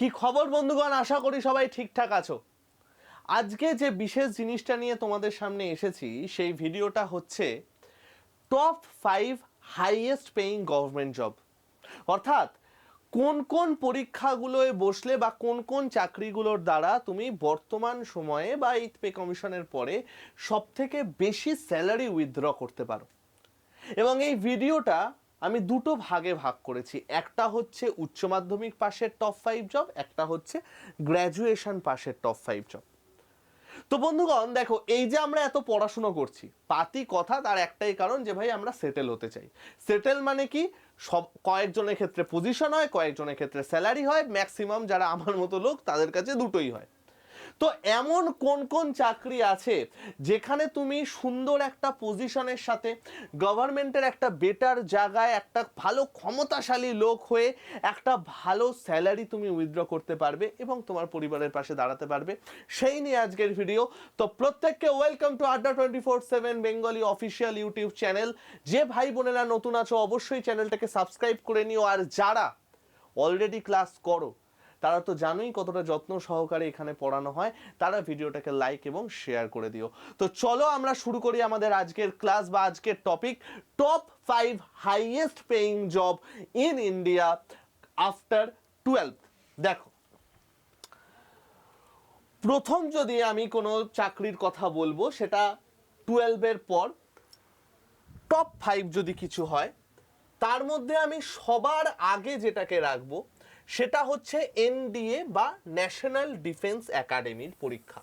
কি খবর, বন্ধুগণ? আশা করি সবাই ঠিকঠাক আছো। আজকে যে বিশেষ জিনিসটা নিয়ে তোমাদের সামনে এসেছি, সেই ভিডিওটা হচ্ছে top five highest paying government job অর্থাৎ কোন কোন পরীক্ষাগুলোয় বসলে বা কোন কোন চাকরিগুলোর দ্বারা তুমি বর্তমান সময়ে বা এইট পে কমিশনের পরে সবথেকে বেশি স্যালারি উইথড্র করতে পারো। এবং এই ভিডিওটা আমি দুটো ভাগে ভাগ করেছি। একটা হচ্ছে উচ্চ মাধ্যমিক পাশের টপ ফাইভ জব একটা হচ্ছে গ্র্যাজুয়েশন পাশের টপ ফাইভ জব তো বন্ধুগণ, দেখো, এই যে আমরা এত পড়াশুনো করছি, পাতি কথা তার একটাই কারণ যে ভাই আমরা সেটেল হতে চাই। সেটেল মানে কি? সব, কয়েকজনের ক্ষেত্রে পজিশন হয়, কয়েকজনের ক্ষেত্রে স্যালারি হয় ম্যাক্সিমাম যারা আমার মতো লোক তাদের কাছে দুটোই হয়। তো এমন কোন কোন চাকরি আছে যেখানে তুমি সুন্দর একটা পজিশনের সাথে গভর্নমেন্টের একটা বেটার জায়গায় একটা ভালো ক্ষমতাশালী লোক হয়ে একটা ভালো স্যালারি তুমি উইথড্র করতে পারবে এবং তোমার পরিবারের পাশে দাঁড়াতে পারবে? সেই নিয়ে আজকের ভিডিও। তো প্রত্যেককে welcome to Adda twenty four seven Bengali official YouTube channel. যে ভাই বোনেরা নতুন আছো, অবশ্যই চ্যানেলটাকে সাবস্ক্রাইব করে নিও। আর যারা অলরেডি ক্লাস করো তারা তো জানোই কতটা যত্ন সহকারে এখানে পড়ানো হয়। তারা ভিডিওটাকে লাইক এবং শেয়ার করে দিও। তো চলো আমরা শুরু করি আমাদের আজকের ক্লাস বা আজকের topic top five highest paying job in India after twelve দেখো। প্রথম যদি আমি কোনো চাকরির কথা বলব, সেটা টুয়েলভের পর টপ ফাইভ যদি কিছু হয়, তার মধ্যে আমি সবার আগে যেটাকে রাখব সেটা হচ্ছে এনডিএ বা ন্যাশনাল ডিফেন্স একাডেমির পরীক্ষা।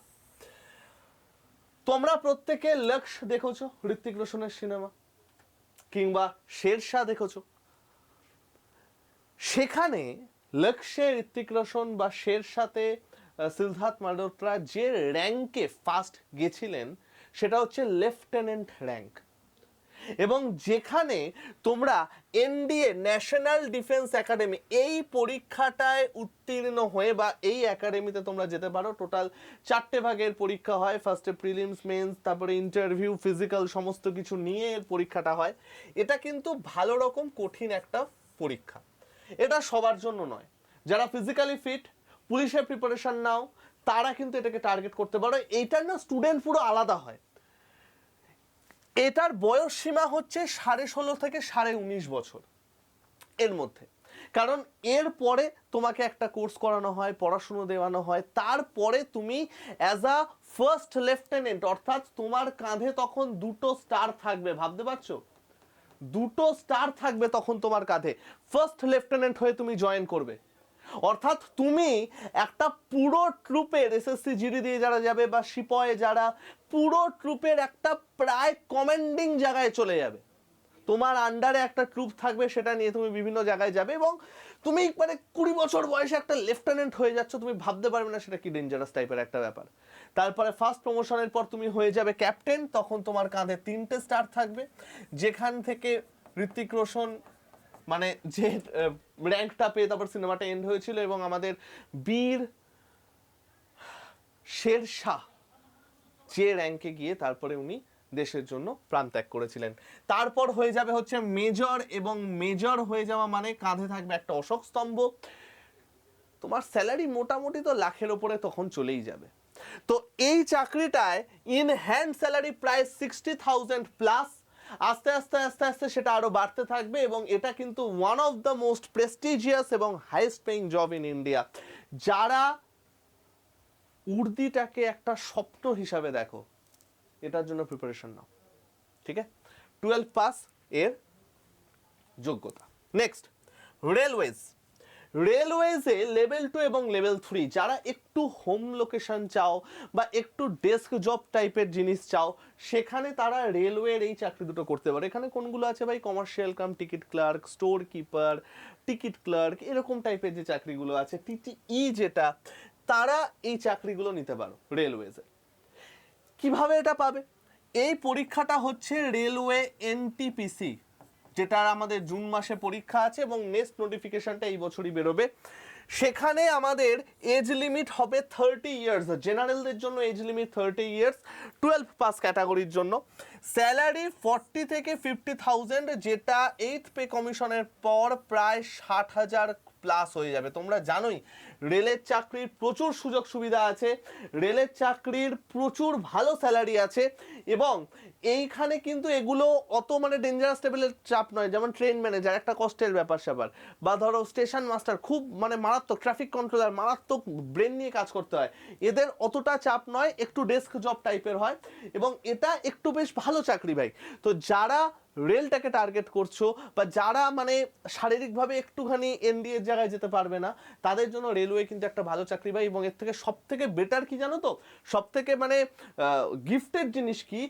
তোমরা প্রত্যেকে লক্ষ্য দেখেছ ঋত্বিক রোশনের সিনেমা, কিংবা শেরশাহ দেখেছ। সেখানে লক্ষ্যে ঋত্বিক রোশন বা শেরশাতে সিদ্ধার্থ মালহোত্রা যে র্যাঙ্কে ফার্স্ট গেছিলেন, সেটা হচ্ছে লেফটেন্যান্ট র্যাঙ্ক এবং যেখানে তোমরা এনডিএ ন্যাশনাল ডিফেন্স একাডেমি এই পরীক্ষাটায় উত্তীর্ণ হয়ে বা এই একাডেমিতে তোমরা যেতে পারো। টোটাল চারটে ভাগের পরীক্ষা হয়। ফার্স্টে প্রিলিমস মেন্স তারপরে ইন্টারভিউ ফিজিক্যাল সমস্ত কিছু নিয়ে এর পরীক্ষাটা হয়। এটা কিন্তু ভালো রকম কঠিন একটা পরীক্ষা। এটা সবার জন্য নয়। যারা ফিজিক্যালি ফিট পুলিশের প্রিপারেশন নাও, তারা কিন্তু এটাকে টার্গেট করতে পারো। এইটার না স্টুডেন্ট পুরো আলাদা হয়। এটার বয়স সীমা হচ্ছে সাড়ে ষোলো থেকে সাড়ে উনিশ বছর এর মধ্যে। কারণ এর পরে তোমাকে একটা কোর্স করানো হয়, পড়াশুনো দেওয়ানো হয়, তারপরে তুমি অ্যাজ আ ফার্স্ট লেফটেন্যান্ট অর্থাৎ তোমার কাঁধে তখন দুটো স্টার থাকবে, ভাবতে পারছ? দুটো স্টার থাকবে তখন তোমার কাঁধে। ফার্স্ট লেফটেন্যান্ট হয়ে তুমি জয়েন করবে। অর্থাৎ তুমি একটা পুরো ট্রুপের এসএসসি জিডি দিয়ে যারা যাবে বা সিপয়ে যারা, পুরো ট্রুপের একটা প্রায় কমান্ডিং জায়গায় চলে যাবে। তোমার আন্ডারে একটা ট্রুপ থাকবে, সেটা নিয়ে তুমি বিভিন্ন জায়গায় যাবে এবং তুমি মানে কুড়ি বছর বয়সে একটা লেফটেন্যান্ট হয়ে যাচ্ছ, তুমি ভাবতে পারবে না সেটা কি ডেঞ্জারাস টাইপের একটা ব্যাপার। তারপরে ফার্স্ট প্রমোশনের পর তুমি হয়ে যাবে ক্যাপ্টেন তখন তোমার কাঁধে তিনটে স্টার থাকবে। যেখান থেকে ঋত্বিক রোশন মানে যে র্যাঙ্কটা পেয়ে তারপর সিনেমাটা এন্ড হয়েছিল এবং আমাদের বীর শের শাহ যে র্যাঙ্কে গিয়ে তারপরে উনি দেশের জন্য প্রাণ ত্যাগ করেছিলেন। তারপর হয়ে যাবে হচ্ছে মেজর এবং মেজর হয়ে যাওয়া মানে কাঁধে থাকবে একটা অশোক স্তম্ভ। তোমার স্যালারি মোটামুটি তো লাখের ওপরে তখন চলেই যাবে। তো এই চাকরিটায় ইন হ্যান্ড স্যালারি প্রায় সিক্সটি থাউজেন্ড প্লাস আস্তে আস্তে আস্তে আস্তে সেটা আরও বাড়তে থাকবে এবং এটা কিন্তু one of the most prestigious এবং highest paying job in India যারা উর্দিটাকে একটা স্বপ্ন হিসাবে দেখো, এটার জন্য প্রিপারেশন নাও, ঠিক আছে? টুয়েলভ পাস এর যোগ্যতা। নেক্সট রেলওয়েজ রেলওয়েজে লেভেল টু এবং লেভেল থ্রি, যারা একটু হোম লোকেশন চাও বা একটু ডেস্ক জব টাইপের জিনিস চাও, সেখানে তারা রেলওয়ের এই চাকরি দুটো করতে পারে। এখানে কোনগুলো আছে ভাই? Commercial cum ticket clerk store keeper ticket clerk এরকম টাইপের যে চাকরিগুলো আছে টিটিই যেটা, তারা এই চাকরিগুলো নিতে পারো রেলওয়েজে। কীভাবে এটা পাবে? এই পরীক্ষাটা হচ্ছে রেলওয়ে এনটিপিসি যেটার আমাদের জুন মাসে পরীক্ষা আছে এবং নেক্সট নোটিফিকেশনটা এই বছরই বেরোবে। সেখানে আমাদের এজ লিমিট হবে থার্টি ইয়ার্স জেনারেলদের জন্য age limit thirty years twelve pass ক্যাটাগরির জন্য। স্যালারি ফর্টি থেকে ফিফটি থাউজেন্ড যেটা এইথ পে কমিশনের পর প্রায় ষাট হাজার প্লাস হয়ে যাবে। তোমরা জানোই, রেলের চাকরির প্রচুর সুযোগ সুবিধা আছে। রেলের চাকরির প্রচুর ভালো স্যালারি আছে এবং এইখানে কিন্তু এগুলো অত মানে ডেঞ্জারাস লেভেলের চাপ নয়। যেমন ট্রেন ম্যানেজার একটা কষ্টের ব্যাপার স্যাপার। বা ধরো স্টেশন মাস্টার খুব মানে মারাত্মক ট্রাফিক কন্ট্রোলার মারাত্মক ব্রেন নিয়ে কাজ করতে হয়। এদের অতটা চাপ নয়, একটু ডেস্ক জব টাইপের হয়। এবং এটা একটু বেশ ভালো চাকরি ভাই। তো যারা রেলটাকে টার্গেট করছ বা যারা মানে শারীরিকভাবে একটুখানি এন এনডিএর জায়গায় যেতে পারবে না, তাদের জন্য রেলওয়ে কিন্তু একটা ভালো চাকরি ভাই। এবং এর থেকে সব থেকে বেটার কি জানো তো? সব থেকে মানে গিফটেড জিনিস কি?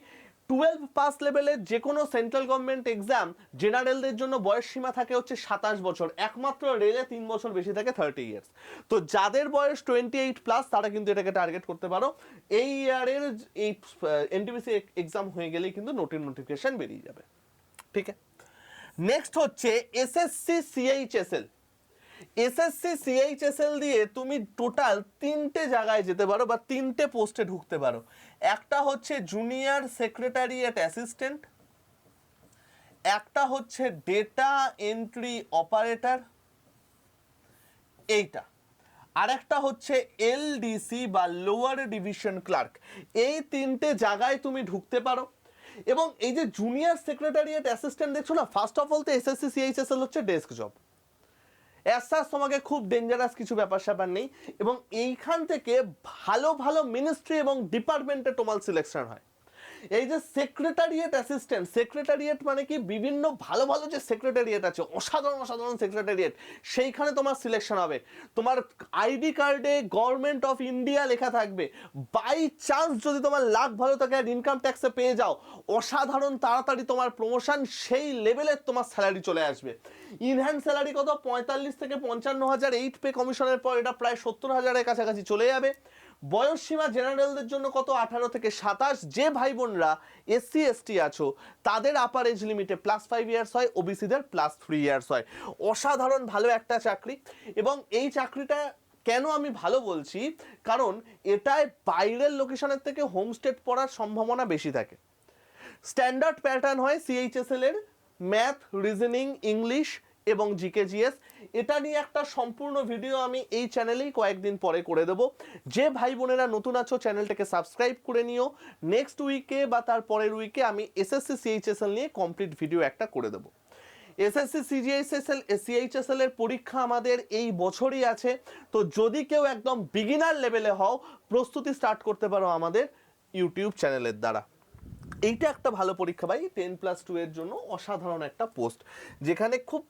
টুয়েলভ পাস লেভেলের যে কোনো সেন্ট্রাল গভর্নমেন্ট এক্সাম জেনারেলদের জন্য বয়স সীমা থাকে হচ্ছে সাতাশ বছর। একমাত্র রেলে তিন বছর বেশি থাকে থার্টি ইয়ার্স তো যাদের বয়স টোয়েন্টি এইট প্লাস তারা কিন্তু এটাকে টার্গেট করতে পারো। এই ইয়ারের এই এনটিপিসি এক্সাম হয়ে গেলেই কিন্তু নোটির নোটিফিকেশন বেরিয়ে যাবে। ঠিক আছে? নেক্সট হচ্ছে এসএসসি সিএইচএসএল এসএসসি সিএইচএসএল দিয়ে তুমি টোটাল তিনটে জায়গায় যেতে পারো বা তিনটে পোস্টে ঢুকতে পারো। একটা হচ্ছে জুনিয়র সেক্রেটারিয়েট অ্যাসিস্ট্যান্ট একটা হচ্ছে ডেটা এন্ট্রি অপারেটর এইটা। আর একটা হচ্ছে এলডিসি বা লোয়ার ডিভিশন ক্লার্ক এই তিনটে জায়গায় তুমি ঢুকতে পারো। এবং এই যে জুনিয়র সেক্রেটারিয়েট অ্যাসিস্ট্যান্ট দেখছ না ফার্স্ট অফ অল তো এসএসসি সিএইচএসএল হচ্ছে ডেস্ক জব অ্যাসাস তোমাকে খুব ডেঞ্জারাস কিছু ব্যাপার স্যাপার নেই এবং এইখান থেকে ভালো ভালো মিনিস্ট্রি এবং ডিপার্টমেন্টে তোমার সিলেকশন হয়। এই যে সেক্রেটারিয়েট অ্যাসিস্ট্যান্ট সেক্রেটারিয়েট মানে কি? বিভিন্ন ভালো ভালো যে সেক্রেটারিয়েট আছে, অসাধারণ অসাধারণ সেক্রেটারিয়েট সেইখানে তোমার সিলেকশন হবে। তোমার আইডি কার্ডে গভর্নমেন্ট অফ ইন্ডিয়া লেখা থাকবে। বাই চান্স যদি তোমার লাখ ভালো থাকে আর ইনকাম ট্যাক্সে পেয়ে যাও, অসাধারণ তাড়াতাড়ি তোমার প্রমোশন সেই লেভেলের তোমার স্যালারি চলে আসবে। ইনহ্যান্ড স্যালারি কত? পঁয়তাল্লিশ থেকে পঞ্চান্ন হাজার এইট পে কমিশনের পর এটা প্রায় সত্তর হাজারের কাছাকাছি চলে যাবে। বয়স সীমা জেনারেলদের জন্য কত? আঠারো থেকে সাতাশ। যে ভাই বোনরা এসসি এসটি আছো, তাদের আপার এজ লিমিটে প্লাস ফাইভ ইয়ার্স হয় ওবিসিদের প্লাস থ্রি ইয়ার্স হয়। অসাধারণ ভালো একটা চাকরি। এবং এই চাকরিটা কেন আমি ভালো বলছি? কারণ এটায় বাইরের লোকেশনের থেকে হোমস্টেড পড়ার সম্ভাবনা বেশি থাকে। স্ট্যান্ডার্ড প্যাটার্ন হয় সিএইচএসএল এর। ম্যাথ রিজনিং ইংলিশ এবং জিকে জিএস এটা নিয়ে একটা সম্পূর্ণ ভিডিও আমি এই চ্যানেলেই কয়েকদিন পরে করে দেব। যে ভাই বোনেরা নতুন আছো, চ্যানেলটাকে সাবস্ক্রাইব করে নিও। নেক্সট উইকে বা তার পরের উইকে আমি এসএসসি সিএইচএসএল নিয়ে কমপ্লিট ভিডিও একটা করে দেবো। এসএসসি সিজিএসএসএল সিএইচএসএল এর পরীক্ষা আমাদের এই বছরই আছে। তো যদি কেউ একদম বিগিনার লেভেলে হও, প্রস্তুতি স্টার্ট করতে পারো আমাদের ইউটিউব চ্যানেলের দ্বারা। এইটা একটা ভালো পরীক্ষা ভাই টেন প্লাস টু এর জন্য অসাধারণ একটা পোস্ট যেখানে খুব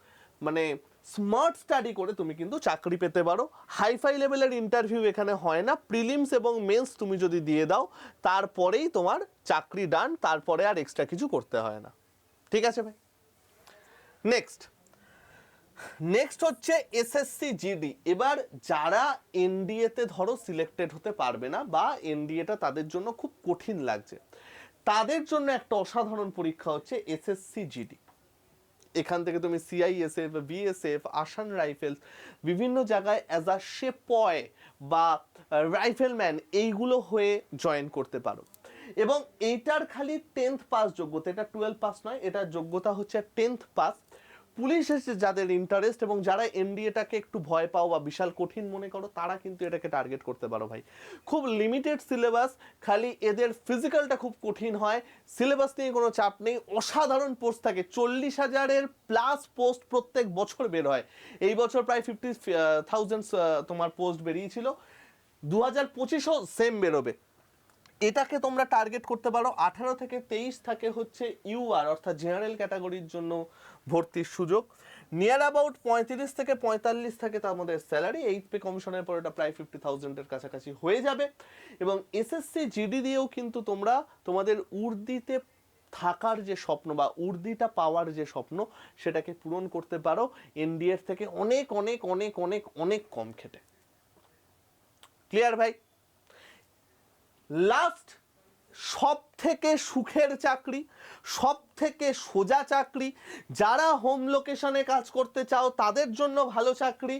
মানে স্মার্ট স্টাডি করে তুমি কিন্তু চাকরি পেতে পারো। হাইফাই লেভেলের ইন্টারভিউ এখানে হয় না। প্রিলিমস এবং মেন্স তুমি যদি দিয়ে দাও, তারপরেই তোমার চাকরি ডান তারপরে আর এক্সট্রা কিছু করতে হয় না। ঠিক আছে ভাই? নেক্সট নেক্সট হচ্ছে এসএসসি জিডি এবার যারা এনডিএতে ধরো সিলেক্টেড হতে পারবে না বা এনডিএটা তাদের জন্য খুব কঠিন লাগছে, তাদের জন্য একটা অসাধারণ পরীক্ষা হচ্ছে এসএসসি জিডি এখান থেকে তুমি সিআইএসএফ বিএসএফ আসান রাইফেলস বিভিন্ন জায়গায় অ্যাজ আ শেপয় বা রাইফেলম্যান এইগুলো হয়ে জয়েন করতে পারো। এবং এইটার খালি টেন্থ পাস যোগ্যতা, এটা টুয়েলভ পাস নয়, এটার যোগ্যতা হচ্ছে টেন্থ পাস পুলিশ এসে যাদের ইন্টারেস্ট এবং যারা এনডিএটাকে একটু ভয় পাও বা বিশাল কঠিন মনে করো, তারা কিন্তু এটাকে টার্গেট করতে পারো ভাই। খুব লিমিটেড সিলেবাস খালি এদের ফিজিক্যালটা খুব কঠিন হয়। সিলেবাস নিয়ে কোনো চাপ নেই। অসাধারণ পোস্ট থাকে। চল্লিশ হাজারের প্লাস পোস্ট প্রত্যেক বছর বের হয়। এই বছর প্রায় ফিফটি থাউজেন্ড তোমার পোস্ট বেরিয়েছিল। দু হাজার পঁচিশও সেম বেরোবে। এটাকে তোমরা টার্গেট করতে পারো। আঠারো থেকে তেইশ থাকে হচ্ছে ইউআর অর্থাৎ জেনারেল ক্যাটাগরির জন্য ভর্তির সুযোগ। নিয়ার অ্যাবাউট পঁয়ত্রিশ থেকে পঁয়তাল্লিশ থাকে তার মধ্যে স্যালারি এইট পে কমিশনের পর এটা প্রায় ফিফটি থাউজেন্ডের কাছাকাছি হয়ে যাবে। এবং এসএসসি জিডি দিয়েও কিন্তু তোমরা তোমাদের উর্দিতে থাকার যে স্বপ্ন বা উর্দিটা পাওয়ার যে স্বপ্ন, সেটাকে পূরণ করতে পারো এনডিএর থেকে অনেক অনেক অনেক অনেক অনেক কম খেটে ক্লিয়ার ভাই? লাস্ট সব থেকে সুখের চাকরি সব থেকে সোজা চাকরি। যারা হোম লোকেশনে কাজ করতে চাও, তাদের জন্য ভালো চাকরি।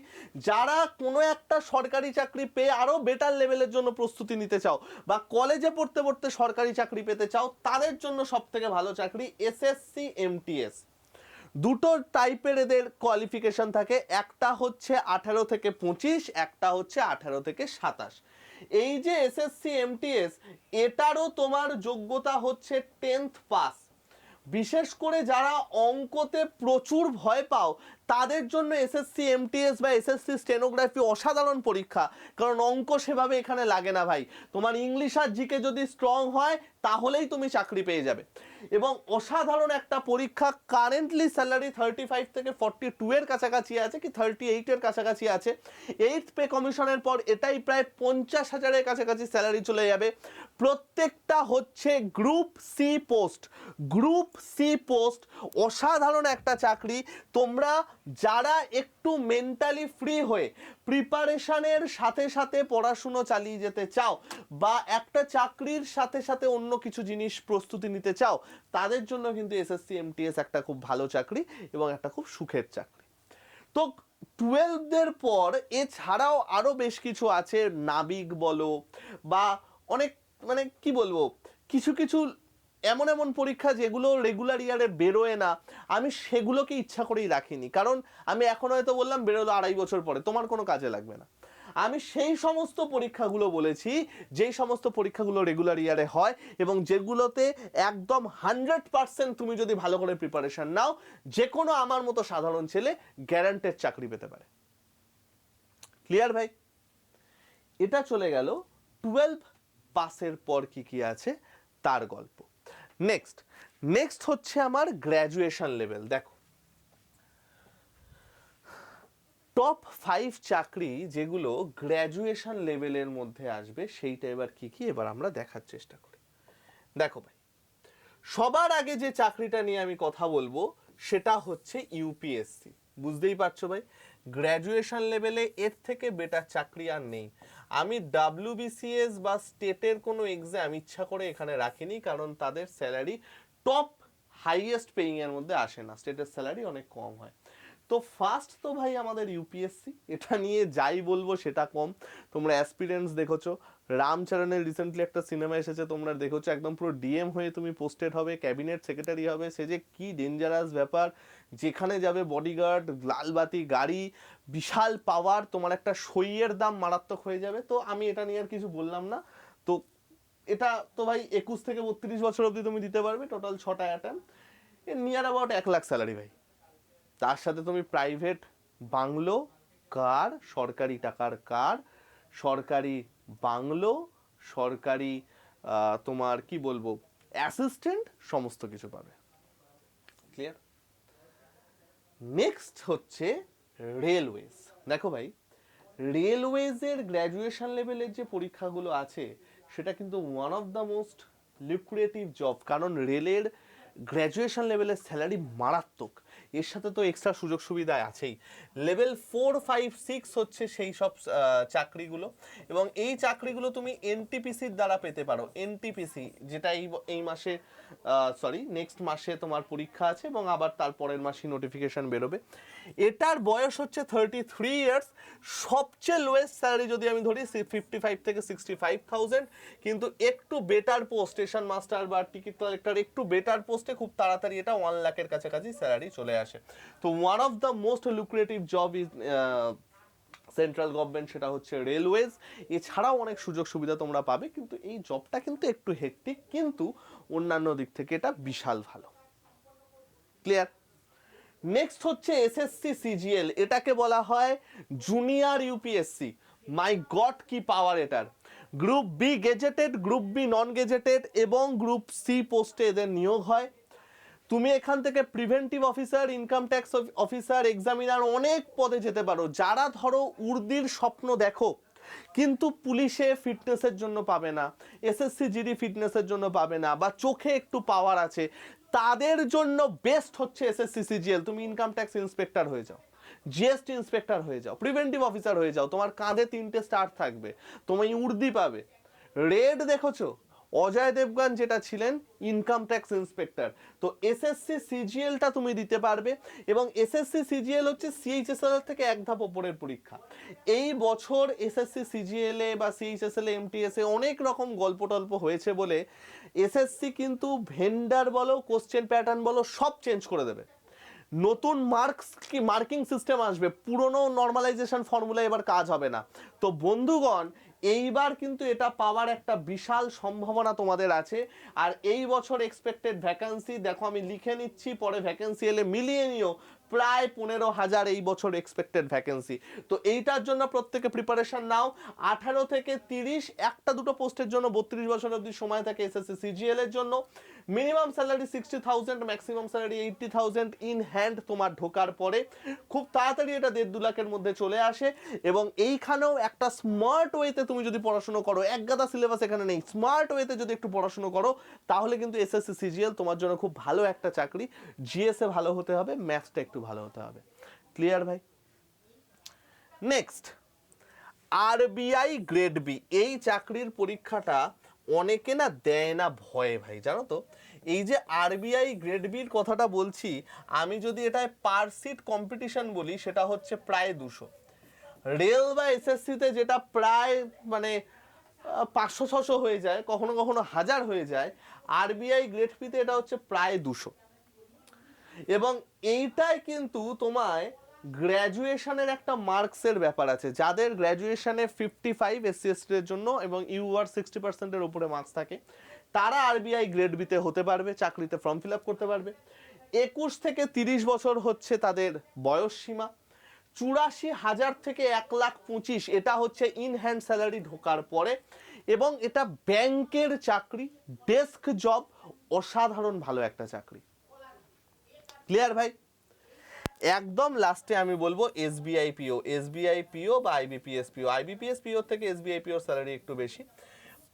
যারা কোনো একটা সরকারি চাকরি পেয়ে আরও বেটার লেভেলের জন্য প্রস্তুতি নিতে চাও বা কলেজে পড়তে পড়তে সরকারি চাকরি পেতে চাও, তাদের জন্য সব থেকে ভালো চাকরি এসএসসি এমটিএস দুটো টাইপের এদের কোয়ালিফিকেশন থাকে, একটা হচ্ছে আঠারো থেকে পঁচিশ, একটা হচ্ছে আঠারো থেকে সাতাশ। এই যে এসএসসি এমটিএস এটারও তোমার যোগ্যতা হচ্ছে টেন্থ পাস বিশেষ করে যারা অঙ্কতে প্রচুর ভয় পাও তাদের জন্য এসএসসি এমটিএস বা এসএসসি স্টেনোগ্রাফি অসাধারণ পরীক্ষা। কারণ অঙ্ক সেভাবে এখানে লাগে না ভাই। তোমার ইংলিশ আর জিকে যদি স্ট্রং হয়, তাহলেই তুমি চাকরি পেয়ে যাবে। এবং অসাধারণ একটা পরীক্ষা কারেন্টলি স্যালারি থার্টি ফাইভ থেকে ফর্টি টু এর কাছাকাছি আছে কি থার্টি এইটের কাছাকাছি আছে। এইট পে কমিশনের পর এটাই প্রায় পঞ্চাশ হাজারের কাছাকাছি স্যালারি চলে যাবে। প্রত্যেকটা হচ্ছে group C post group C post অসাধারণ একটা চাকরি। তোমরা যারা একটু মেন্টালি ফ্রি হয়ে প্রিপারেশনের সাথে সাথে পড়াশুনো চালিয়ে যেতে চাও বা একটা চাকরির সাথে সাথে অন্য কিছু জিনিস প্রস্তুতি নিতে চাও, তাদের জন্য কিন্তু এসএসসি এমটিএস একটা খুব ভালো চাকরি এবং একটা খুব সুখের চাকরি। তো টুয়েলভদের পর এছাড়াও আরও বেশ কিছু আছে, নাবিক বলো বা অনেক মানে কি বলব, কিছু কিছু এমন এমন পরীক্ষা যেগুলো রেগুলার ইয়ারে বেরোয় না, আমি সেগুলোকে ইচ্ছা করেই রাখিনি। কারণ আমি এখন হয়তো বললাম, বেরোলো আড়াই বছর পরে, তোমার কোনো কাজে লাগবে না। আমি সেই সমস্ত পরীক্ষাগুলো বলেছি, যেই সমস্ত পরীক্ষাগুলো রেগুলার ইয়ারে হয় এবং যেগুলোতে একদম হান্ড্রেড পার্সেন্ট তুমি যদি ভালো করে প্রিপারেশন নাও যে কোনো আমার মতো সাধারণ ছেলে গ্যারান্টেড চাকরি পেতে পারে। ক্লিয়ার ভাই? এটা চলে গেল টুয়েলভ পাসের পর কি কি আছে, তার গল্প। নেক্সট নেক্সট হচ্ছে আমার গ্র্যাজুয়েশন লেভেল দেখো। টপ ফাইভ চাকরি যেগুলো গ্র্যাজুয়েশন লেভেলের মধ্যে আসবে, সেইটা এবার কি কি? এবার আমরা দেখার চেষ্টা করি। দেখো ভাই, সবার আগে যে চাকরিটা নিয়ে আমি কথা বলব, সেটা হচ্ছে ইউপিএসসি বুঝতেই পারছ ভাই? গ্র্যাজুয়েশন লেভেলে এর থেকে বেটার চাকরি আর নেই। আমি ডাব্লিউবিসিএস বা স্টেটের কোনো এক্সাম ইচ্ছা করে এখানে রাখিনি, কারণ তাদের স্যালারি টপ হাইয়েস্ট পেইংয়ের মধ্যে আসে না। স্টেটের স্যালারি অনেক কম হয়। তো ফার্স্ট তো ভাই আমাদের ইউপিএসসি এটা নিয়ে যাই বলব সেটা কম। তোমরা অ্যাসপিরিয়েন্স দেখেছ রামচরণের রিসেন্টলি একটা সিনেমা এসেছে, তোমরা দেখেছ, একদম পুরো ডিএম হয়ে তুমি পোস্টেড হবে ক্যাবিনেট সেক্রেটারি হবে, সে যে কি ডেঞ্জারাস ব্যাপার, যেখানে যাবে বডিগার্ড লালবাতি, গাড়ি, বিশাল পাওয়ার তোমার একটা সইয়ের দাম মারাত্মক হয়ে যাবে, তো আমি এটা নিয়ে আর কিছু বললাম না। তো এটা তো ভাই একুশ থেকে বত্রিশ বছর অবধি তুমি দিতে পারবে টোটাল ছটা অ্যাটেম নিয়ার অ্যাবাউট এক লাখ স্যালারি ভাই। তার সাথে তুমি প্রাইভেট বাংলো কার সরকারি টাকার কার সরকারি বাংলো, সরকারি তোমার কি বলব অ্যাসিস্ট্যান্ট সমস্ত কিছু পাবে। ক্লিয়ার নেক্সট হচ্ছে রেলওয়েজ দেখো ভাই রেলওয়েজের গ্র্যাজুয়েশন লেভেলের যে পরীক্ষাগুলো আছে, সেটা কিন্তু one of the most lucrative job কারণ রেলের গ্র্যাজুয়েশন লেভেলের স্যালারি মারাত্মক। এর সাথে তো এক্সট্রা সুযোগ সুবিধা আছেই। লেভেল ফোর ফাইভ সিক্স হচ্ছে সেই সব চাকরিগুলো এবং এই চাকরিগুলো তুমি এনটিপিসির দ্বারা পেতে পারো। এনটিপিসি যেটা এই এই মাসে সরি নেক্সট মাসে তোমার পরীক্ষা আছে এবং আবার তার পরের মাসে নোটিফিকেশন বেরোবে। এটার বয়স হচ্ছে থার্টি থ্রি ইয়ার্স সবচেয়ে লোয়েস্ট স্যালারি যদি আমি ধরি ফিফটি ফাইভ থেকে সিক্সটি ফাইভ থাউজেন্ড কিন্তু একটু বেটার পোস্ট স্টেশন মাস্টার বা টিকিট কালেক্টর একটু বেটার পোস্টে খুব তাড়াতাড়ি এটা ওয়ান লাখের কাছাকাছি স্যালারি চলে আসে। তো one of the most lucrative job is central government সেটা হচ্ছে রেলওয়েজ এছাড়াও অনেক সুযোগ সুবিধা তোমরা পাবে, কিন্তু এই জবটা কিন্তু একটু হেক্টিক কিন্তু অন্যান্য দিক থেকে এটা বিশাল ভালো। ক্লিয়ার নেক্সট হচ্ছে এসএসসি সিজিএল এটাকে বলা হয় জুনিয়র ইউপিএসসি মাই গড কি পাওয়ার এটার। Group B gazetted group B non gazetted এবং গ্রুপ সি পোস্টে এদের নিয়োগ হয়। তুমি এখান থেকে preventive officer income tax officer examiner অনেক পদে যেতে পারো। যারা ধরো উর্দির স্বপ্ন দেখো, কিন্তু পুলিশে ফিটনেসের জন্য পাবে না এসএসসি জিডি ফিটনেসের জন্য পাবে না, বা চোখে একটু পাওয়ার আছে, তাদের জন্য বেস্ট হচ্ছে এসএসসি সিজিএল তুমি ইনকাম ট্যাক্স ইন্সপেক্টর হয়ে যাও জিএসটি ইন্সপেক্টর হয়ে যাও প্রিভেন্টিভ অফিসার হয়ে যাও, তোমার কাঁধে তিনটে স্টার থাকবে, তুমি উর্দি পাবে। রেড দেখেছ? অজয় দেবগান যেটা ছিলেন ইনকাম ট্যাক্স ইন্সপেক্টর তো এসএসসি সিজিএলটা তুমি দিতে পারবে এবং এসএসসি সিজিএল হচ্ছে সিএইচএসএল থেকে এক ধাপ ওপরের পরীক্ষা। এই বছর এসএসসি সিজিএল এ বা সিএইচএসএল এমটিএস এ অনেক রকম গল্প টল্প হয়েছে বলে এসএসসি কিন্তু ভেন্ডার বলো কোশ্চেন প্যাটার্ন বলো, সব চেঞ্জ করে দেবে। নতুন মার্কস কি মার্কিং সিস্টেম আসবে, পুরনো নর্মালাইজেশন ফর্মুলা এবার কাজ হবে না। তো বন্ধুগণ এইবার কিন্তু এটা পাওয়ার একটা বিশাল সম্ভাবনা তোমাদের আছে। আর এই বছর এক্সপেক্টেড ভ্যাকান্সি দেখো আমি লিখে নিচ্ছি, পরে ভ্যাকেন্সি এলে মিলিয়ে নিও, প্রায় পনেরো হাজার এই বছর এক্সপেক্টেড ভ্যাকেন্সি তো এইটার জন্য প্রত্যেকে প্রিপারেশান নাও। আঠারো থেকে তিরিশ, একটা দুটো পোস্টের জন্য, বত্রিশ বছর অবধি সময় থাকে এসএসসি সিজিএল এর জন্য। Minimum salary sixty thousand maximum salary eighty thousand in hand তোমার ঢোকার পরে খুব তাড়াতাড়ি এটা দেড় দু লাখের মধ্যে চলে আসে এবং এইখানেও একটা স্মার্ট ওয়েতে তুমি যদি পড়াশুনো করো, এক গাদা সিলেবাস এখানে নেই স্মার্ট ওয়েতে যদি একটু পড়াশুনো করো, তাহলে কিন্তু এসএসসি সিজিএল তোমার জন্য খুব ভালো একটা চাকরি। জিএসএ ভালো হতে হবে ম্যাথসটা একটু ভালো হতে হবে। ক্লিয়ার ভাই? নেক্সট আরবিআই গ্রেড বি এই চাকরির পরীক্ষাটা অনেকে না দেয় না, ভয়ে ভাই, জানো তো? এই যে আরবিআই গ্রেড বির কথাটা বলছি, আমি যদি এটায় পার সিট কম্পিটিশন বলি, সেটা হচ্ছে প্রায় দুশো। রেল বা এসএসসিতে যেটা প্রায় মানে পাঁচশো, ছশো হয়ে যায়, কখনো কখনো হাজার হয়ে যায় আরবিআই গ্রেড পিতে এটা হচ্ছে প্রায় দুশো। এবং এইটাই কিন্তু তোমায় গ্র্যাজুয়েশনের একটা মার্কসের ব্যাপার আছে, যাদের গ্র্যাজুয়েশনে ফিফটি ফাইভ এসসি এসটির জন্য এবং ইউআর সিক্সটি পার্সেন্টের উপরে মার্কস থাকে, তারা আরবিআই গ্রেড বিতে হতে পারবে, চাকরিতে ফর্ম ফিল আপ করতে পারবে। একুশ থেকে তিরিশ বছর হচ্ছে তাদের বয়স সীমা, চুরাশি হাজার থেকে এক লাখ পঁচিশ, এটা হচ্ছে ইন হ্যান্ড স্যালারি ঢোকার পরে, এবং এটা ব্যাংকের চাকরি ডেস্ক জব অসাধারণ ভালো একটা চাকরি। ক্লিয়ার ভাই? একদম লাস্টে আমি বলব এসবিআই পিও এসবিআই পিও বা আইবিপিএস পিও আইবিপিএস পিও থেকে এসবিআই পিওর স্যালারি একটু বেশি।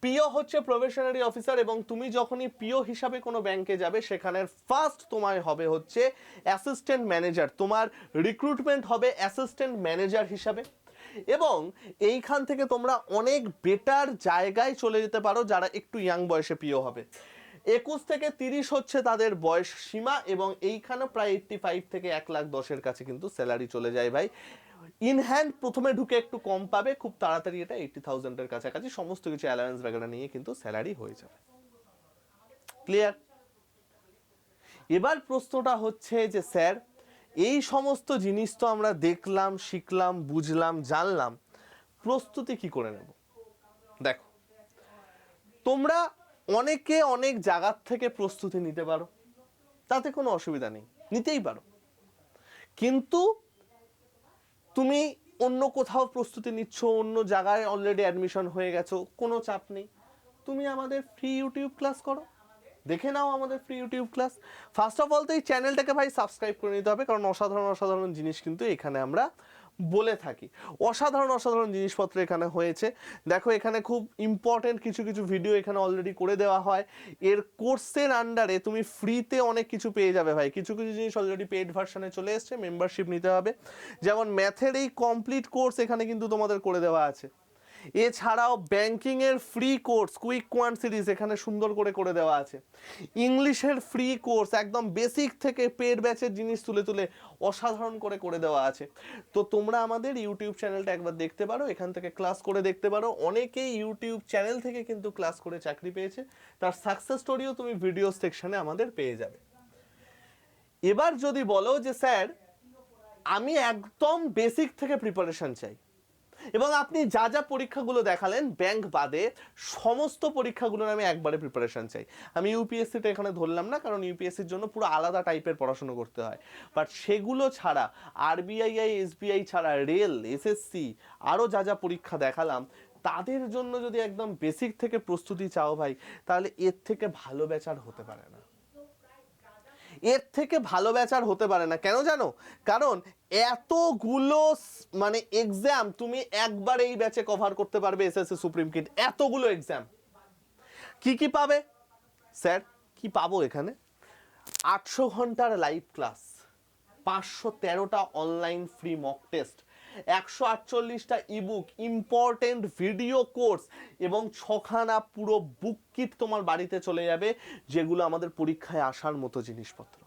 পিও হচ্ছে প্রফেশনারি অফিসার এবং তুমি যখনই পিও হিসাবে কোনো ব্যাংকে যাবে, সেখানের ফার্স্ট তোমার হবে হচ্ছে অ্যাসিস্ট্যান্ট ম্যানেজার তোমার রিক্রুটমেন্ট হবে অ্যাসিস্ট্যান্ট ম্যানেজার হিসাবে। এবং এইখান থেকে তোমরা অনেক বেটার জায়গায় চলে যেতে পারো যারা একটু ইয়াং বয়সে পিও হবে। একুশ থেকে তিরিশ হচ্ছে তাদের বয়স সীমা এবং এইখানে প্রায় এইটটি ফাইভ থেকে এক লাখ দশের কাছে কিন্তু স্যালারি চলে যায় ভাই। ইন হ্যান্ড প্রথমে ঢুকে একটু কম পাবে, খুব তাড়াতাড়ি এটা এইটটি থাউজেন্ডের কাছাকাছি, সমস্ত কিছু অ্যালায়েন্স বাগেরা নিয়ে কিন্তু স্যালারি হয়ে যাবে। ক্লিয়ার এবার প্রশ্নটা হচ্ছে যে, স্যার, এই সমস্ত জিনিস তো আমরা দেখলাম, শিখলাম, বুঝলাম, জানলাম, প্রস্তুতি কি করে নেব? দেখো, তোমরা অনেকে অনেক জায়গার থেকে প্রস্তুতি নিতে পারো। তাতে কোনো অসুবিধা নেই। নিতেই পারো। কিন্তু তুমি অন্য কোথাও প্রস্তুতি নিচ্ছ, অন্য জায়গায় অলরেডি অ্যাডমিশন হয়ে গেছো, কোনো চাপ নেই। তুমি আমাদের ফ্রি ইউটিউব ক্লাস করো। দেখে নাও আমাদের free YouTube class first of all তো এই চ্যানেলটাকে ভাই সাবস্ক্রাইব করে নিতে হবে, কারণ অসাধারণ অসাধারণ জিনিস কিন্তু এখানে আমরা বলে থাকি। অসাধারণ অসাধারণ জিনিসপত্র এখানে হয়েছে। দেখো, এখানে খুব ইম্পর্টেন্ট কিছু কিছু ভিডিও এখানে অলরেডি করে দেওয়া হয়। এর কোর্সের আন্ডারে তুমি ফ্রিতে অনেক কিছু পেয়ে যাবে ভাই। কিছু কিছু জিনিস অলরেডি পেড ভার্সানে চলে এসছে মেম্বারশিপ নিতে হবে। যেমন ম্যাথের এই কমপ্লিট কোর্স এখানে কিন্তু তোমাদের করে দেওয়া আছে। এছাড়াও ব্যাংকিং এর free course quick quant series এখানে সুন্দর করে করে দেওয়া আছে। ইংলিশের ফ্রি কোর্স একদম বেসিক থেকে পেড ব্যাচের জিনিস তুলে তুলে অসাধারণ করে করে দেওয়া আছে। তো তোমরা আমাদের ইউটিউব চ্যানেলটা একবার দেখতে পারো, এখান থেকে ক্লাস করে দেখতে পারো। অনেকেই ইউটিউব চ্যানেল থেকে কিন্তু ক্লাস করে চাকরি পেয়েছে। তার সাকসেস স্টোরিও তুমি ভিডিও সেকশনে আমাদের পেয়ে যাবে। এবার যদি বলো যে, স্যার, আমি একদম বেসিক থেকে প্রিপারেশন চাই। এবং আপনি যা যা পরীক্ষাগুলো দেখালেন ব্যাংক বাদে সমস্ত পরীক্ষাগুলোর আমি একবারে প্রিপারেশন চাই। আমি ইউপিএসসিটা এখানে ধরলাম না, কারণ ইউপিএসসির জন্য পুরো আলাদা টাইপের পড়াশুনো করতে হয়। বাট সেগুলো ছাড়া আরবিআই আই এসবিআই ছাড়া রেল এসএসসি আরও যা যা পরীক্ষা দেখালাম, তাদের জন্য যদি একদম বেসিক থেকে প্রস্তুতি চাও ভাই, তাহলে এর থেকে ভালো বেচার হতে পারে না। এর থেকে ভালো বেচার হতে পারে না। কেন জানো? কারণ এতগুলো মানে এক্সাম তুমি একবার এই ব্যাচে কভার করতে পারবে এসএসসি সুপ্রিম কিট এতগুলো এক্সাম কি কি পাবে? স্যার, কি পাবো এখানে? আটশো ঘণ্টার লাইভ ক্লাস পাঁচশো তেরোটা অনলাইন ফ্রি মক টেস্ট একশো আটচল্লিশটা ইবুক ইম্পর্টেন্ট ভিডিও কোর্স এবং ছখানা পুরো বুক কিট তোমার বাড়িতে চলে যাবে, যেগুলো আমাদের পরীক্ষায় আসার মতো জিনিসপত্র।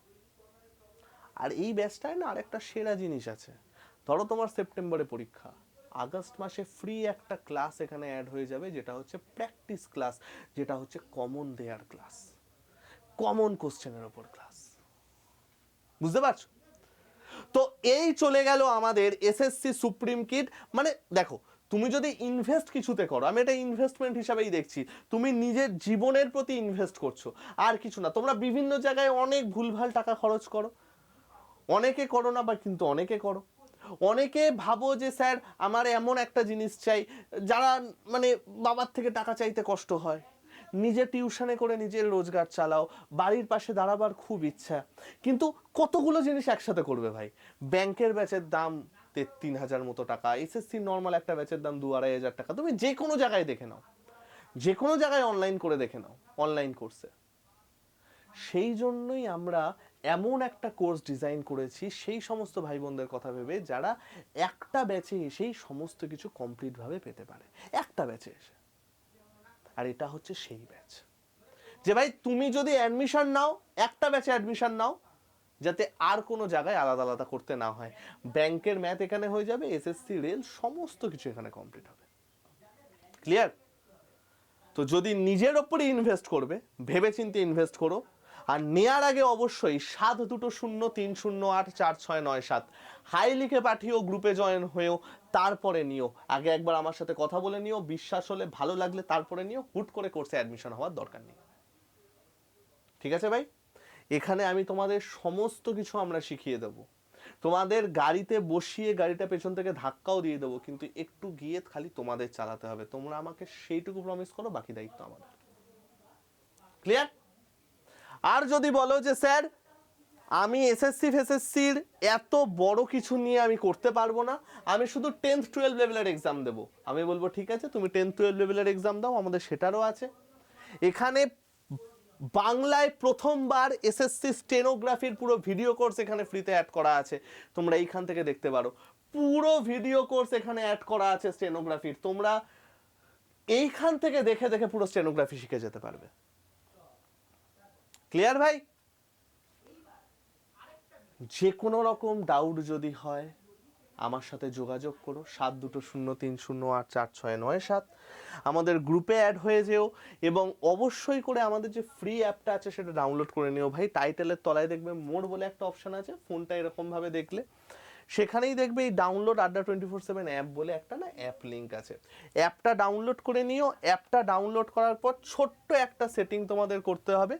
আর এই ব্যাচটায় না আরেকটা সেরা জিনিস আছে। ধরো তোমার সেপ্টেম্বরে পরীক্ষা, আগস্ট মাসে ফ্রি একটা ক্লাস এখানে অ্যাড হয়ে যাবে, যেটা হচ্ছে প্র্যাকটিস ক্লাস যেটা হচ্ছে কমন দেয়ার ক্লাস কমন কোশ্চেনের ওপর ক্লাস বুঝতে পারছ? তো এই চলে গেল আমাদের এসএসসি সুপ্রিম কিট মানে দেখো, তুমি যদি ইনভেস্ট কিছুতে করো, আমি এটা ইনভেস্টমেন্ট হিসাবেই দেখছি, তুমি নিজের জীবনের প্রতি ইনভেস্ট করছ, আর কিছু না। তোমরা বিভিন্ন জায়গায় অনেক ভুলভাল টাকা খরচ করো। অনেকে করো না, বা কিন্তু অনেকে করো। অনেকে ভাবো যে, স্যার, আমার এমন একটা জিনিস চাই, যারা মানে বাবার থেকে টাকা চাইতে কষ্ট হয়। নিজে টিউশনে করে নিজের রোজগার চালাও, বাড়ির পাশে দাঁড়াবার খুব ইচ্ছা। কিন্তু কতগুলো জিনিস একসাথে করবে ভাই? ব্যাংকের ব্যাচের দাম তিন হাজার মতো টাকা এসএসসি নর্মাল একটা ব্যাচের দাম দু আড়াই হাজার টাকা। তুমি যে কোনো জায়গায় দেখে নাও। যে কোনো জায়গায় অনলাইন করে দেখে নাও অনলাইন কোর্সে সেই জন্যই আমরা এমন একটা কোর্স ডিজাইন করেছি, সেই সমস্ত ভাই বোনদের কথা ভেবে যারা একটা ব্যাচে এসেই সমস্ত কিছু কমপ্লিটভাবে পেতে পারে। একটা ব্যাচে এসে। আর এটা হচ্ছে সেই ব্যাচ যে ভাই, তুমি যদি অ্যাডমিশন নাও, একটা ব্যাচে অ্যাডমিশন নাও, যাতে আর কোনো জায়গায় আলাদা আলাদা করতে না হয়। ব্যাংকের ম্যাথ এখানে হয়ে যাবে এসএসসি রেল সমস্ত কিছু এখানে কমপ্লিট হবে। ক্লিয়ার তো যদি নিজের ওপরে ইনভেস্ট করবে ভেবে ভেবেচিন্তে ইনভেস্ট করো, আর নেয়ার আগে অবশ্যই সাত দুটো শূন্য, তিন শূন্য, আট, চার, ছয়, নয়, সাত হাই লিখে পাঠিও গ্রুপে জয়েন হয়েও তারপরে নিও। আগে একবার আমার সাথে কথা বলে নিও, বিশ্বাস হলে ভালো লাগলে তারপরে নিও, হুট করে কোর্সে অ্যাডমিশন হওয়ার দরকার নেই। ঠিক আছে ভাই? এখানে আমি তোমাদের সমস্ত কিছু আমরা শিখিয়ে দেবো। তোমাদের গাড়িতে বসিয়ে গাড়িটা পেছন থেকে ধাক্কাও দিয়ে দেবো, কিন্তু একটু গিয়ে খালি তোমাদের চালাতে হবে। তোমরা আমাকে সেইটুকু প্রমিস করো, বাকি দায়িত্ব আমাদের। ক্লিয়ার আর যদি বলো যে, স্যার আমি এসএসসি ফেসএসসির এত বড় কিছু নিয়ে আমি করতে পারব না। আমি শুধু টেন্থ টুয়েলভ লেভেলের এক্সাম দেবো। আমি বলব, ঠিক আছে, তুমি টেন্থ টুয়েলভ লেভেলের এক্সাম দাও, আমাদের সেটারও আছে। এখানে বাংলায় প্রথমবার এসএসসি স্টেনোগ্রাফির পুরো ভিডিও কোর্স এখানে ফ্রিতে অ্যাড করা আছে। তোমরা এইখান থেকে দেখতে পারো। পুরো ভিডিও কোর্স এখানে অ্যাড করা আছে স্টেনোগ্রাফির তোমরা এইখান থেকে দেখে দেখে পুরো স্টেনোগ্রাফি শিখে যেতে পারবে। ক্লিয়ার ভাই? যে কোনো রকম ডাউট যদি হয়, আমার সাথে যোগাযোগ করো। সাত দুটো শূন্য তিন শূন্য আট চার ছয় নয় সাত। আমাদের গ্রুপে অ্যাড হয়ে যেও এবং অবশ্যই করে আমাদের যে ফ্রি অ্যাপটা আছে সেটা ডাউনলোড করে নিও ভাই। টাইটেলের তলায় দেখবে মোড বলে একটা অপশান আছে। ফোনটা এরকমভাবে দেখলে সেখানেই দেখবে এই ডাউনলোড আড্ডা টোয়েন্টি ফোর সেভেন অ্যাপ বলে একটা না অ্যাপ লিঙ্ক আছে। অ্যাপটা ডাউনলোড করে নিও অ্যাপটা ডাউনলোড করার পর ছোট্ট একটা সেটিং তোমাদের করতে হবে,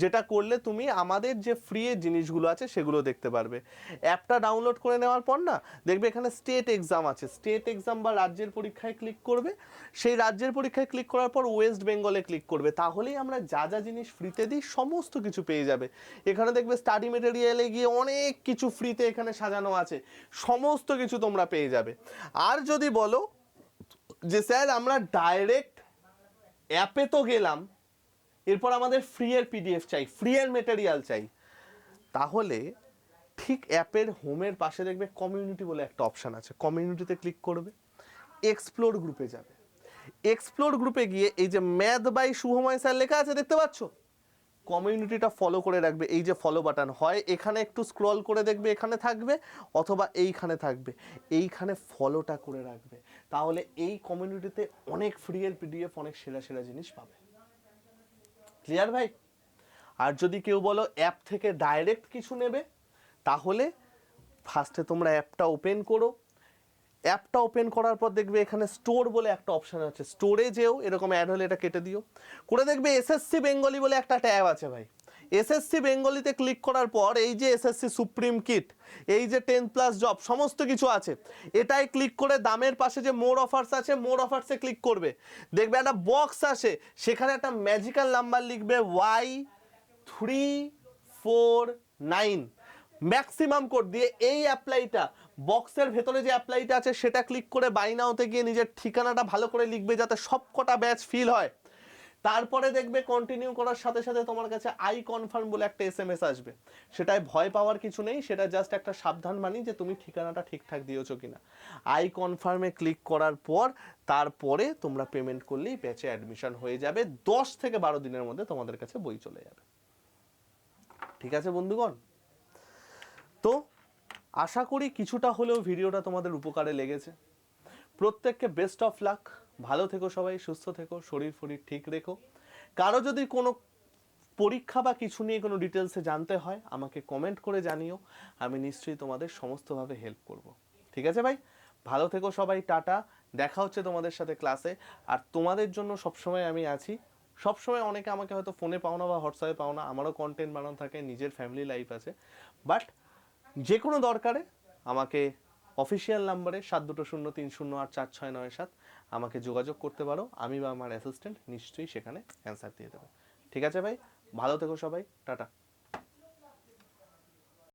যেটা করলে তুমি আমাদের যে ফ্রি জিনিসগুলো আছে সেগুলো দেখতে পারবে। অ্যাপটা ডাউনলোড করে নেওয়ার পর না, দেখবে এখানে স্টেট এক্সাম আছে। স্টেট এক্সাম বা রাজ্যের পরীক্ষায় ক্লিক করবে। সেই রাজ্যের পরীক্ষায় ক্লিক করার পর ওয়েস্ট বেঙ্গলে ক্লিক করবে। তাহলেই আমরা যা যা জিনিস ফ্রিতে দিই, সমস্ত কিছু পেয়ে যাবে। এখানে দেখবে স্টাডি মেটেরিয়ালে গিয়ে অনেক কিছু ফ্রিতে এখানে সাজানো আছে। সমস্ত কিছু তোমরা পেয়ে যাবে। আর যদি বলো যে, স্যার, আমরা ডাইরেক্ট অ্যাপে তো গেলাম, এরপর আমাদের ফ্রি এর পিডিএফ চাই ফ্রি এর মেটেরিয়াল চাই। তাহলে ঠিক অ্যাপের হোমের পাশে দেখবে কমিউনিটি বলে একটা অপশান আছে। কমিউনিটিতে ক্লিক করবে এক্সপ্লোর গ্রুপে যাবে। এক্সপ্লোর গ্রুপে গিয়ে এই যে ম্যাথ বাই শুভময় স্যার লেখা আছে, দেখতে পাচ্ছ? কমিউনিটিটা ফলো করে রাখবে, এই যে ফলো বাটন হয়, এখানে একটু স্ক্রল করে দেখবে এখানে থাকবে, অথবা এইখানে থাকবে, এইখানে ফলোটা করে রাখবে, তাহলে এই কমিউনিটিতে অনেক ফ্রি এর পিডিএফ অনেক সেরা সেরা জিনিস পাবে। ক্লিয়ার ভাই? আর যদি কেউ বলো অ্যাপ থেকে ডাইরেক্ট কিছু নেবে, তাহলে ফার্স্টে তোমরা অ্যাপটা ওপেন করো অ্যাপটা ওপেন করার পর দেখবে এখানে স্টোর বলে একটা অপশান আছে। স্টোরে যেও এরকম অ্যাড হলে এটা কেটে দিও। করে দেখবে এসএসসি বেঙ্গলি বলে একটা ট্যাব আছে ভাই। এসএসসি বেঙ্গলিতে ক্লিক করার পর এই যে এসএসসি সুপ্রিম কিট, এই যে টেন প্লাস জব, সমস্ত কিছু আছে। এটাই ক্লিক করে দামের পাশে যে মোর অফার্স আছে, মোর অফার্সে ক্লিক করবে। দেখবে একটা বক্স আসে, সেখানে একটা ম্যাজিক্যাল নাম্বার লিখবে Y three four nine. Maximum code দিয়ে এই অ্যাপ্লাইটা বক্সের ভেতরে যে অ্যাপ্লাইটা আছে, সেটা ক্লিক করে বাই নাওতে গিয়ে নিজের ঠিকানাটা ভালো করে লিখবে যাতে সবকটা ব্যাচ ফিল হয়। তারপরে দেখবে কন্টিনিউ করার সাথে সাথে তোমার কাছে আই কনফার্ম বলে একটা এস এম এস আসবে। সেটায় ভয় পাওয়ার কিছু নেই, সেটা জাস্ট একটা সাবধান মানি যে তুমি ঠিকানাটা ঠিকঠাক দিয়েছ কিনা। আই কনফার্মে ক্লিক করার পর, তারপরে তোমরা পেমেন্ট করলেই ব্যাচে অ্যাডমিশন হয়ে যাবে। দশ থেকে বারো দিনের মধ্যে তোমাদের কাছে বই চলে যাবে। ঠিক আছে বন্ধুগণ? তো আশা করি কিছুটা হলেও ভিডিওটা তোমাদের উপকারে লেগেছে। প্রত্যেককে বেস্ট অফ লাক ভালো থেকো সবাই, সুস্থ থেকো, শরীর ফরীর ঠিক রেখো। কারও যদি কোনো পরীক্ষা বা কিছু নিয়ে কোনো ডিটেলসে জানতে হয়, আমাকে কমেন্ট করে জানিও। আমি নিশ্চয়ই তোমাদের সমস্তভাবে হেল্প করব। ঠিক আছে ভাই? ভালো থেকো সবাই, টাটা। দেখা হচ্ছে তোমাদের সাথে ক্লাসে আর তোমাদের জন্য সবসময় আমি আছি। সবসময় অনেকে আমাকে হয়তো ফোনে পাও না বা হোয়াটসঅ্যাপে পাও না। আমারও কন্টেন্ট বানানো থাকে, নিজের ফ্যামিলি লাইফ আছে। বাট যে কোনো দরকারে আমাকে অফিসিয়াল নাম্বারে সাত দুটো শূন্য, তিন শূন্য, আট, চার, ছয়, নয়, সাত আমাকে যোগাযোগ করতে পারো। আমি বা আমার অ্যাসিস্ট্যান্ট নিশ্চয়ই সেখানে অ্যান্সার দিয়ে দেবো। ঠিক আছে ভাই? ভালো থেকো সবাই। টাটা।